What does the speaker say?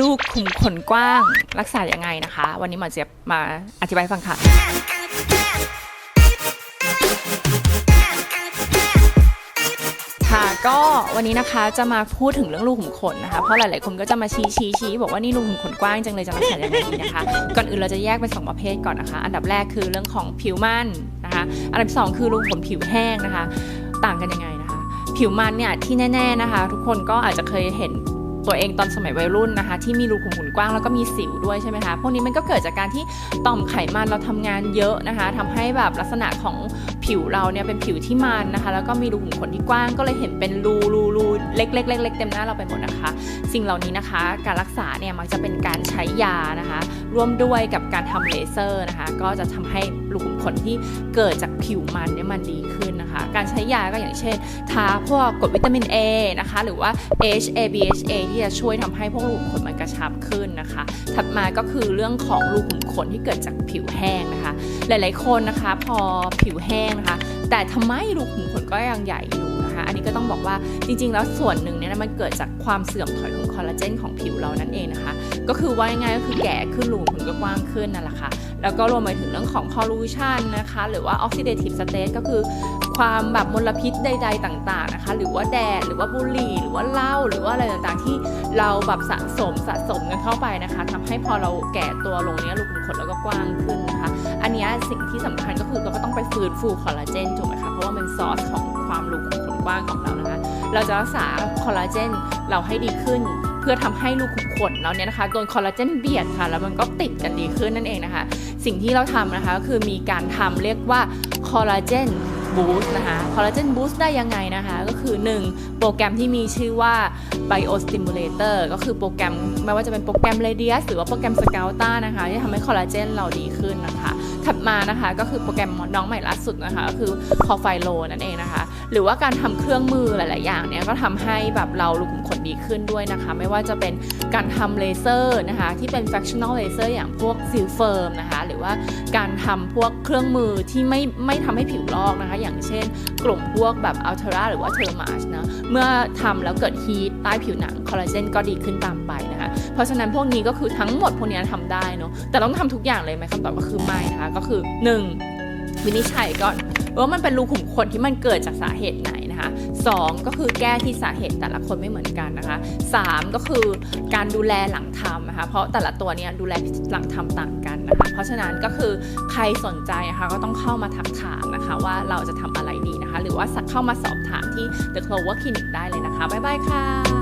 ลูกขุมขนกว้างรักษายังไงนะคะ วันนี้หมอเจี๊ยบมาอธิบายฟังค่ะ ค่ะก็วันนี้นะคะจะมาพูดถึงเรื่องรูขุมขนนะคะ เพราะหลาย ๆ คนก็จะมาชี้ชี้ชี้บอกว่านี่รูขุมขนกว้างจังเลยจะรักษายังไงดีนะคะ ก่อนอื่นเราจะแยกเป็นสองประเภทก่อนนะคะ อันดับแรกคือเรื่องของผิวมันนะคะ อันดับสองคือรูขุมขนผิวแห้งนะคะ ต่างกันยังไงนะคะ ผิวมันเนี่ยที่แน่ ๆ นะคะ ทุกคนก็อาจจะเคยเห็น ตัวเองตอนสมัยวัยรุ่นนะคะ ที่มีรูขุมขนกว้างแล้วก็มีสิวด้วยใช่ไหมคะพวกนี้มันก็เกิดจากการที่ต่อมไขมันเราทำงานเยอะนะคะทำให้แบบลักษณะของผิวเราเนี่ยเป็นผิวที่มันนะคะ แล้วก็มีรูขุมขนที่กว้างก็เลยเห็นเป็นรูรูรูเล็กๆเล็กๆเต็มหน้าเราไปหมดนะคะ สิ่งเหล่านี้นะคะ การรักษาเนี่ยมักจะเป็นการใช้ยานะคะ ร่วมด้วยกับการทำเลเซอร์นะคะ ก็จะทำให้ รูขุมขนที่เกิดจากผิวมันเนี่ยมันดีขึ้นนะคะ การใช้ยาก็อย่างเช่น ทาพวกกรดวิตามิน A นะคะ หรือว่า HA BHA ที่จะช่วยทำให้พวกรูขุมขนมันกระชับขึ้นนะคะ ถัดมาก็คือเรื่องของรูขุมขนที่เกิดจากผิวแห้งนะคะ หลายๆคนนะคะพอผิวแห้งนะคะ แต่ทำไมรูขุมขนก็ยังใหญ่อยู่นะคะ อันนี้ก็ต้องบอกว่าจริงๆ แล้วส่วนหนึ่งเนี่ยมันเกิดจากความเสื่อมถอยของ คอลลาเจนของผิวเรานั่นเองนะคะ ก็คือว่าง่ายๆก็คือแก่ขึ้นรูขุมขนก็กว้างขึ้นนั่นแหละค่ะ แล้วก็รวมไปถึงเรื่องของ pollution นะคะ หรือว่า oxidative stress ก็คือความแบบมลพิษใด ๆ ต่างๆนะคะ หรือว่าแดดหรือว่าบุหรี่ หรือว่าเหล้าหรือว่าอะไรต่างๆ ที่เราแบบสะสมสะสมกันเข้าไปนะคะทำให้พอเราแก่ตัวลงเนี้ยรูขุมขนเราก็กว้างขึ้นนะคะ อันนี้สิ่งที่สำคัญก็คือเราก็ต้องไปฟื้นฟูคอลลาเจนถูกไหมคะเพราะว่ามันซอสของความรูขุมขนกว้างของเรานะคะ เราจะรักษาคอลลาเจนเราให้ดีขึ้น เพื่อทำให้รูกขุมขนเราเนี่ยนะคะโดนคอลลาเจนเบียดค่ะ แล้วมันก็ติดกันดีขึ้นนั่นเองนะคะ สิ่งที่เราทำนะคะก็คือมีการทำเรียกว่าคอลลาเจนบูสต์นะคะคอลลาเจนบูสต์ได้ยังไงนะคะ ก็คือ 1 โปรแกรมที่มีชื่อว่า Biostimulator ก็คือโปรแกรมไม่ว่าจะเป็นโปรแกรม Radius หรือว่าโปรแกรม Scouta นะคะที่ทำให้คอลลาเจนเราดีขึ้นนะคะ ถัดมานะคะก็คือโปรแกรมน้องใหม่ล่าสุดนะคะก็คือคอไฟโลนั่นเองนะคะ หรือว่าการทำเครื่องมือหลาย ๆ อย่างเนี่ยก็ทำให้แบบเรารูขุมขนดีขึ้นด้วยนะคะ ไม่ว่าจะเป็นการทำเลเซอร์นะคะ ที่เป็น fractional laser อย่างพวกซิลเฟิร์มนะคะ หรือว่าการทำพวกเครื่องมือที่ไม่ไม่ทำให้ผิวลอกนะคะ อย่างเช่น กลุ่มพวกแบบอัลเทราหรือว่าเทอร์มาชนะเมื่อทำแล้วเกิดฮีทใต้ผิวหนังคอลลาเจนก็ดีขึ้นตามไปนะคะ เพราะฉะนั้นพวกนี้ก็คือทั้งหมดพวกนี้ทำได้เนาะแต่ต้องทำทุกอย่างเลยไหมคำตอบก็คือไม่นะคะก็คือ 1. วินิจฉัยก่อนว่ามันเป็นรูขุมขนที่มันเกิดจากสาเหตุไหนนะคะ 2 ก็คือแก้ที่สาเหตุแต่ละคนไม่เหมือนกันนะคะ 3 ก็คือการดูแลหลังทำนะคะ เพราะแต่ละตัวเนี่ยดูแลหลังทำต่างกันนะคะ เพราะฉะนั้นก็คือใครสนใจนะคะก็ต้องเข้ามาทักถามนะคะว่าเราจะทำอะไรดีนะคะ หรือว่าเข้ามาสอบถามที่ The Clover Clinic ได้เลยนะคะ บ๊ายบายค่ะ